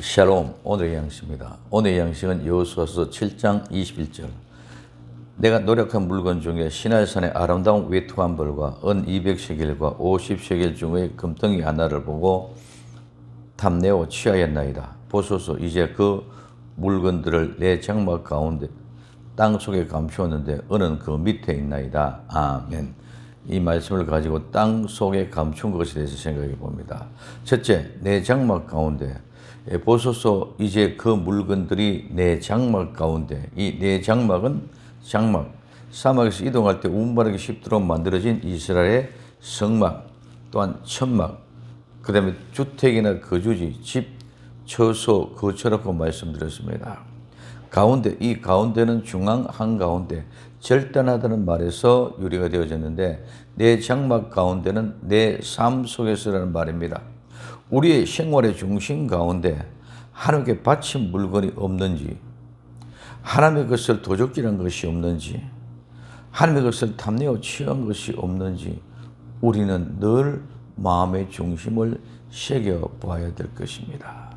샬롬 오늘의 양식입니다. 오늘의 양식은 여호수아서 7장 21절. 내가 노력한 물건 중에 시날산의 아름다운 외투한 벌과 은 200세겔과 50세겔 중의 금덩이 하나를 보고 탐내어 취하였나이다. 보소서 이제 그 물건들을 내 장막 가운데 땅 속에 감추었는데 은은 그 밑에 있나이다. 아멘. 이 말씀을 가지고 땅 속에 감춘 것에 대해서 생각해 봅니다. 첫째, 내 장막 가운데 예, 보소서 이제 그 물건들이 내 장막 가운데 이 내 장막은 장막 사막에서 이동할 때 운반하기 쉽도록 만들어진 이스라엘의 성막 또한 천막 그 다음에 주택이나 거주지 집 처소 거처라고 말씀드렸습니다. 가운데 이 가운데는 중앙 한 가운데 절단하다는 말에서 유래가 되어졌는데 내 장막 가운데는 내 삶 속에서라는 말입니다. 우리의 생활의 중심 가운데 하나님께 바친 물건이 없는지 하나님의 것을 도적질한 것이 없는지 하나님의 것을 탐내어 취한 것이 없는지 우리는 늘 마음의 중심을 새겨 보아야 될 것입니다.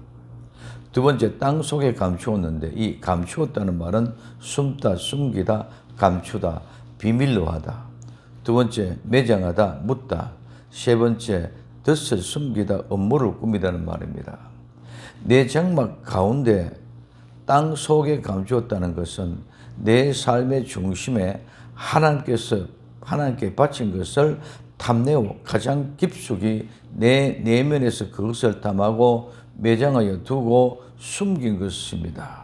두 번째 땅 속에 감추었는데 이 감추었다는 말은 숨다 숨기다 감추다 비밀로 하다 두 번째 매장하다 묻다 세 번째 덫을 숨기다 업무를 꾸미다는 말입니다. 내 장막 가운데 땅 속에 감추었다는 것은 내 삶의 중심에 하나님께서 하나님께 바친 것을 탐내어 가장 깊숙이 내 내면에서 그것을 탐하고 매장하여 두고 숨긴 것입니다.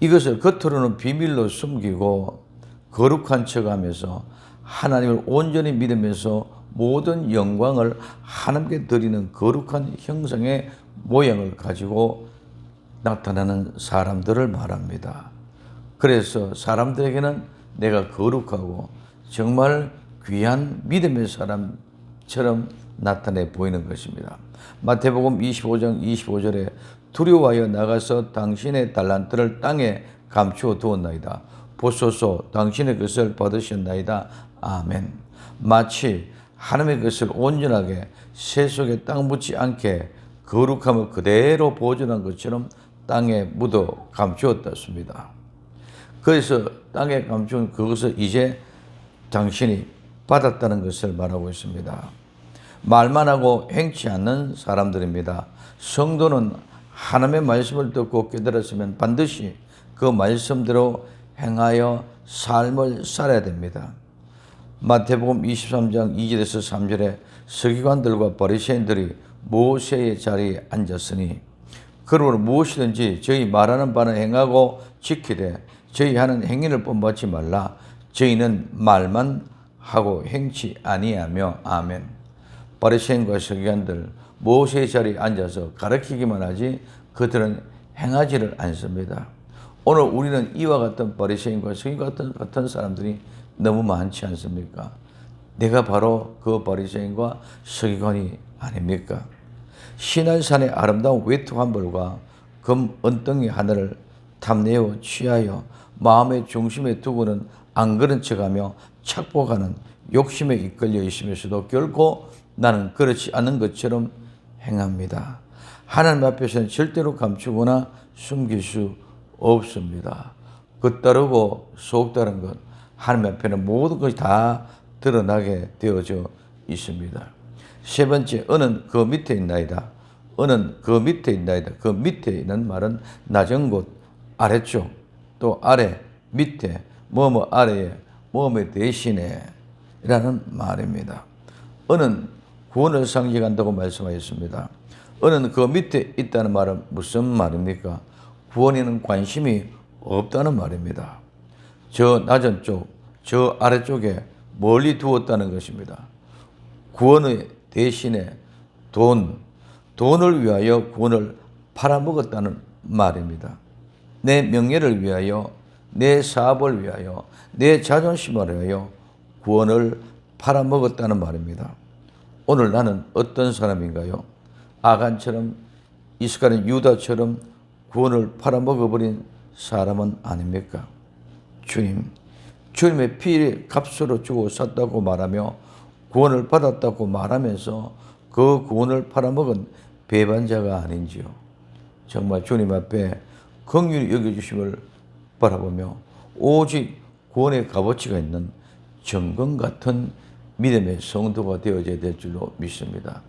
이것을 겉으로는 비밀로 숨기고 거룩한 척하면서 하나님을 온전히 믿으면서 모든 영광을 하나님께 드리는 거룩한 형상의 모양을 가지고 나타나는 사람들을 말합니다. 그래서 사람들에게는 내가 거룩하고 정말 귀한 믿음의 사람처럼 나타내 보이는 것입니다. 마태복음 25장 25절에 두려워하여 나가서 당신의 달란트를 땅에 감추어 두었나이다. 보소서 당신의 것을 받으셨나이다. 아멘. 마치 하나님의 것을 온전하게 새 속에 땅 묻지 않게 거룩함을 그대로 보존한 것처럼 땅에 묻어 감추었다습니다. 그래서 땅에 감춘 그것을 이제 당신이 받았다는 것을 말하고 있습니다. 말만 하고 행치 않는 사람들입니다. 성도는 하나님의 말씀을 듣고 깨달았으면 반드시 그 말씀대로 행하여 삶을 살아야 됩니다. 마태복음 23장 2절에서 3절에 서기관들과 바리새인들이 모세의 자리에 앉았으니 그러므로 무엇이든지 저희 말하는 바는 행하고 지키되 저희 하는 행위를 본받지 말라 저희는 말만 하고 행치 아니하며 아멘. 바리새인과 서기관들 모세의 자리에 앉아서 가르치기만 하지 그들은 행하지를 않습니다. 오늘 우리는 이와 같은 바리새인과 서기관 같은 사람들이 너무 많지 않습니까? 내가 바로 그 바리새인과 서기관이 아닙니까? 시날산의 아름다운 외투 한 벌과 금 은덩이 하나를 탐내어 취하여 마음의 중심에 두고는 안 그런 척하며 착복하는 욕심에 이끌려 있으면서도 결코 나는 그렇지 않은 것처럼 행합니다. 하나님 앞에서는 절대로 감추거나 숨길 수 없습니다. 겉다르고 속다른 것 하나님 앞에는 모든 것이 다 드러나게 되어져 있습니다. 세 번째, 은은 그 밑에 있나이다. 은은 그 밑에 있나이다. 그 밑에 있는 말은 낮은 곳, 아래쪽, 또 아래, 밑에, 뭐뭐 아래에, 뭐뭐 대신에 라는 말입니다. 은은 구원을 상징한다고 말씀하셨습니다. 은은 그 밑에 있다는 말은 무슨 말입니까? 구원에는 관심이 없다는 말입니다. 저 낮은 쪽, 저 아래쪽에 멀리 두었다는 것입니다. 구원의 대신에 돈, 돈을 위하여 구원을 팔아먹었다는 말입니다. 내 명예를 위하여, 내 사업을 위하여, 내 자존심을 위하여 구원을 팔아먹었다는 말입니다. 오늘 나는 어떤 사람인가요? 아간처럼 이스라엘 유다처럼 구원을 팔아먹어버린 사람은 아닙니까? 주님, 주님의 피를 값으로 주고 샀다고 말하며 구원을 받았다고 말하면서 그 구원을 팔아먹은 배반자가 아닌지요. 정말 주님 앞에 긍휼히 여겨주심을 바라보며 오직 구원의 값어치가 있는 정금 같은 믿음의 성도가 되어져야 될 줄로 믿습니다.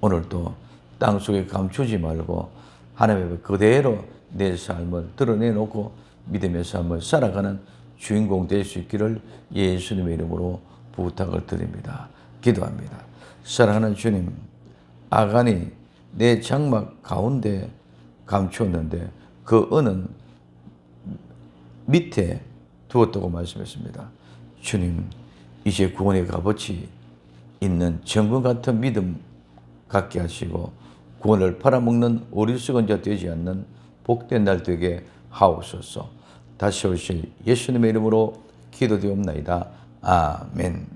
오늘도 땅속에 감추지 말고 하나님 앞에 그대로 내 삶을 드러내놓고 믿음의 삶을 살아가는 주인공 될 수 있기를 예수님의 이름으로 부탁을 드립니다. 기도합니다. 사랑하는 주님, 아간이 내 장막 가운데 감추었는데 그 은은 밑에 두었다고 말씀했습니다. 주님, 이제 구원의 값어치 있는 정금 같은 믿음 갖게 하시고 구원을 팔아먹는 어리석은 자 되지 않는 복된 날 되게 하옵소서. 다시 오실 예수님의 이름으로 기도되옵나이다. 아멘.